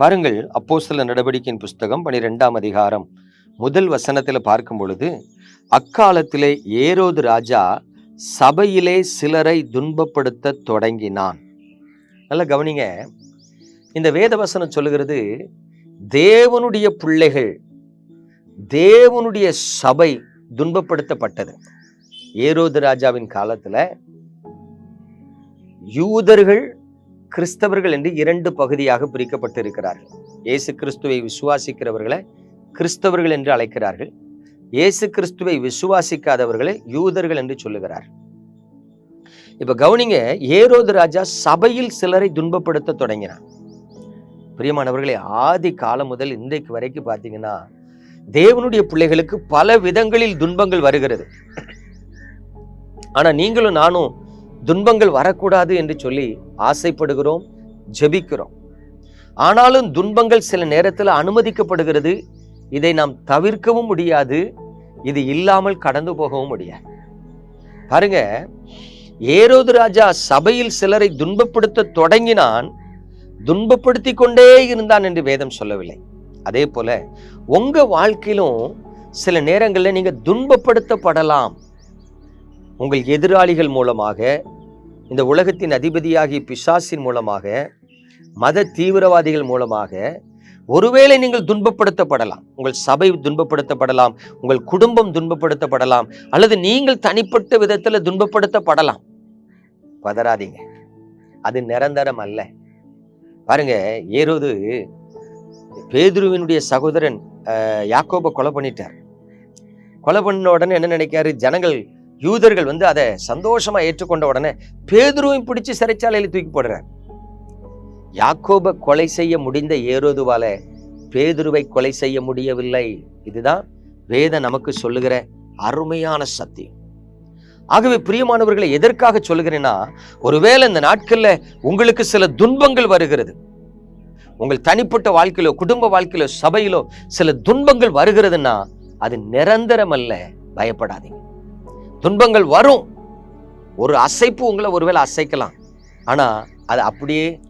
பாருங்கள் அப்போ சில நடவடிக்கையின் புஸ்தகம் பனிரெண்டாம் அதிகாரம். முதல் வசனத்தில் பார்க்கும் பொழுது அக்காலத்திலே ஏரோது ராஜா சபையிலே சிலரை துன்பப்படுத்த தொடங்கினான். நல்லா கவனிங்க. இந்த வேத வசனம் சொல்லுகிறது தேவனுடைய பிள்ளைகள் தேவனுடைய சபை துன்பப்படுத்தப்பட்டது. ஏரோது ராஜாவின் காலத்தில் யூதர்கள் கிறிஸ்தவர்கள் என்று இரண்டு பகுதியாக பிரிக்கப்பட்டு இருக்கிறார்கள் இயேசு கிறிஸ்துவை விசுவாசிக்கிறவர்களை கிறிஸ்தவர்கள் என்று அழைக்கிறார்கள். இயேசு கிறிஸ்துவை விசுவாசிக்காதவர்களை யூதர்கள் என்று சொல்லுகிறார். இப்ப கவுனிங்க ஏரோது ராஜா சபையில் சிலரை துன்பப்படுத்த தொடங்கினான் பிரியமானவர்களே ஆதி காலம் முதல் இன்றைக்கு வரைக்கும் பார்த்தீங்கன்னா தேவனுடைய பிள்ளைகளுக்கு பல விதங்களில் துன்பங்கள் வருகிறது. ஆனா நீங்களும் நானும் துன்பங்கள் வரக்கூடாது என்று சொல்லி ஆசைப்படுகிறோம் ஜெபிக்கிறோம். ஆனாலும் துன்பங்கள் சில நேரத்தில் அனுமதிக்கப்படுகிறது. இதை நாம் தவிர்க்கவும் முடியாது. இது இல்லாமல் கடந்து போகவும் முடியாது. பாருங்க ஏரோது ராஜா சபையில் சிலரை துன்பப்படுத்த தொடங்கினான் துன்பப்படுத்தி கொண்டே இருந்தான் என்று வேதம் சொல்லவில்லை. அதே போல உங்க வாழ்க்கையிலும் சில நேரங்களில் நீங்க துன்பப்படுத்தப்படலாம். உங்கள் எதிராளிகள் மூலமாக இந்த உலகத்தின் அதிபதியாகிய பிசாசின் மூலமாக மத தீவிரவாதிகள் மூலமாக ஒருவேளை நீங்கள் துன்பப்படுத்தப்படலாம் உங்கள் சபை துன்பப்படுத்தப்படலாம் உங்கள் குடும்பம் துன்பப்படுத்தப்படலாம் அல்லது நீங்கள் தனிப்பட்ட விதத்தில் துன்பப்படுத்தப்படலாம். பதறாதீங்க. அது நிரந்தரம் அல்ல. பாருங்க ஏரோது பேதுருவினுடைய சகோதரன் அஹ், யாக்கோபை கொலை பண்ணிட்டார். கொலை பண்ண உடனே என்ன நினைக்காரு ஜனங்கள் யூதர்கள் வந்து அதை சந்தோஷமா ஏற்றுக்கொண்ட உடனே பேதுருவையும் பிடிச்சு சிறைச்சாலையில தூக்கி போடுறார். யாக்கோபை கொலை செய்ய முடிந்த ஏரோதுவால பேதுருவை கொலை செய்ய முடியவில்லை. இதுதான் வேத நமக்கு சொல்லுகிற அருமையான சத்தியம். ஆகவே பிரியமானவர்களை எதற்காக சொல்லுகிறேன்னா ஒருவேளை இந்த நாட்கள்ல உங்களுக்கு சில துன்பங்கள் வருகிறது. உங்கள் தனிப்பட்ட வாழ்க்கையிலோ குடும்ப வாழ்க்கையிலோ சபையிலோ சில துன்பங்கள் வருகிறதுன்னா அது நிரந்தரம் அல்ல பயப்படாதீங்க. துன்பங்கள் வரும். ஒரு அசைப்பு உங்களை ஒருவேளை அசைக்கலாம். ஆனால் அது அப்படியே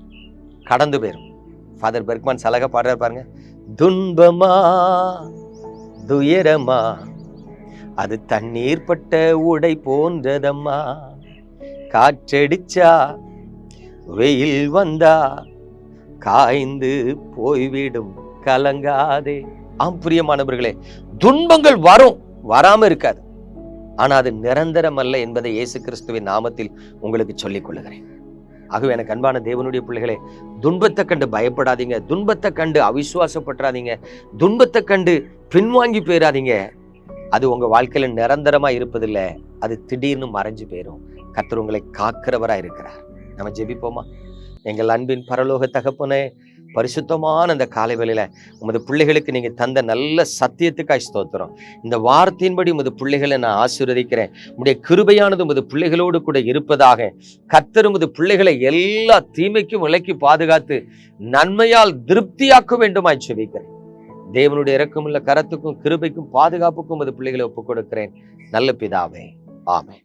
கடந்து போயிடும் ஃபாதர் பெர்க்மான் சலக பாடுறார் பாருங்க. துன்பமா? துயரமா? அது தண்ணீர் பட்ட உடை போன்றதம்மா? காற்றடிச்சா? வெயில் வந்தா? காய்ந்து போய்விடும் கலங்காதே. ஆம் பிரியமானவர்களே துன்பங்கள் வரும். வராம இருக்காது. ஆனால் அது நிரந்தரம் அல்ல என்பதை இயேசு கிறிஸ்துவின் நாமத்தில் உங்களுக்கு சொல்லிக் கொள்ளுகிறேன். ஆகவே எனக்கு அன்பான தேவனுடைய பிள்ளைகளே துன்பத்தை கண்டு பயப்படாதீங்க துன்பத்தை கண்டு அவிசுவாசப்பட்டுறாதீங்க துன்பத்தை கண்டு பின்வாங்கி போயிடாதீங்க அது உங்க வாழ்க்கையில நிரந்தரமா இருப்பதில்லை அது திடீர்னு மறைஞ்சு போயிடும் கத்தர் உங்களை காக்கிறவராக இருக்கிறார் நம்ம ஜெபிப்போமா? எங்கள் அன்பின் பரலோக தகப்பனே பரிசுத்தமான அந்த காலை வேளையில உமது பிள்ளைகளுக்கு நீங்க தந்த நல்ல சத்தியத்துக்காய் ஸ்தோத்திரம். இந்த வார்த்தையின்படி உமது பிள்ளைகளை நான் ஆசீர்வதிக்கிறேன். உடைய கிருபையானது உமது பிள்ளைகளோடு கூட இருப்பதாக கத்தர் உமது பிள்ளைகளை எல்லா தீமைக்கும் விலக்கி பாதுகாத்து நன்மையால் திருப்தியாக்க வேண்டுமாய் செபிக்கிறேன். தேவனுடைய இறக்கமுள்ள கரத்துக்கும் கிருபைக்கும் பாதுகாப்புக்கும் உமது பிள்ளைகளை ஒப்புக் கொடுக்கிறேன் நல்ல பிதாவே. ஆமே